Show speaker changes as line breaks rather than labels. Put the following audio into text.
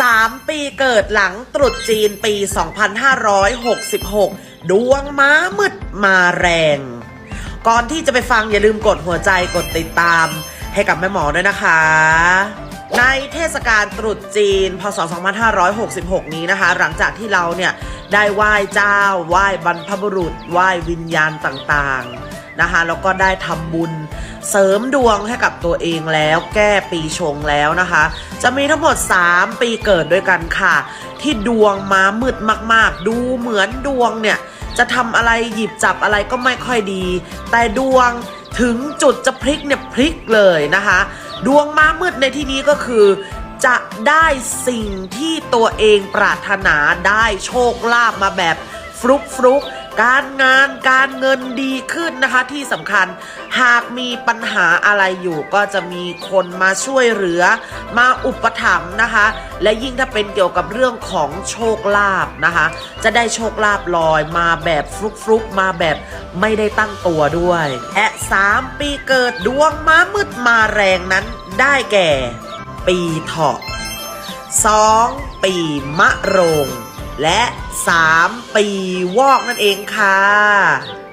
3 ปีเกิดหลังตรุษจีนปี 2566 ดวงม้ามืดมาแรง ก่อนที่จะไปฟังอย่าลืมกดหัวใจกดติดตามให้กับแม่หมอด้วยนะคะ ในเทศกาลตรุษจีน พศ 2566 นี้นะคะ หลังจากที่เราเนี่ยได้ไหว้เจ้า ไหว้บรรพบุรุษ ไหว้วิญญาณต่างๆ นะคะแล้วก็ได้ทำบุญเสริมดวงให้กับตัวเองแล้วแก้ปีชงแล้วนะคะ จะมีทั้งหมด 3 ปีเกิดด้วยกันค่ะ ที่ดวงมามืดมาก ๆ ดูเหมือนดวงเนี่ยจะทำอะไรหยิบจับอะไรก็ไม่ค่อยดี แต่ดวงถึงจุดจะพลิกเนี่ยพลิกเลยนะคะ ดวงมามืดในที่นี้ก็คือ จะได้สิ่งที่ตัวเองปรารถนาได้โชคลาภมาแบบ ฟลุกฟลุกการงานการเงินดีขึ้นนะคะที่สำคัญหากมีปัญหาอะไรอยู่ก็จะมีคนมาช่วยเหลือ มาอุปถัมภ์นะคะ และยิ่งถ้าเป็นเกี่ยวกับเรื่องของโชคลาภนะคะ จะได้โชคลาภลอยมาแบบฟลุกฟลุกมาแบบไม่ได้ตั้งตัวด้วยและ3ปีเกิดดวงม้ามืดมาแรงนั้นได้แก่ ปีเถาะ2ปีมะโรง และ 3 ปีวอกนั่นเองค่ะ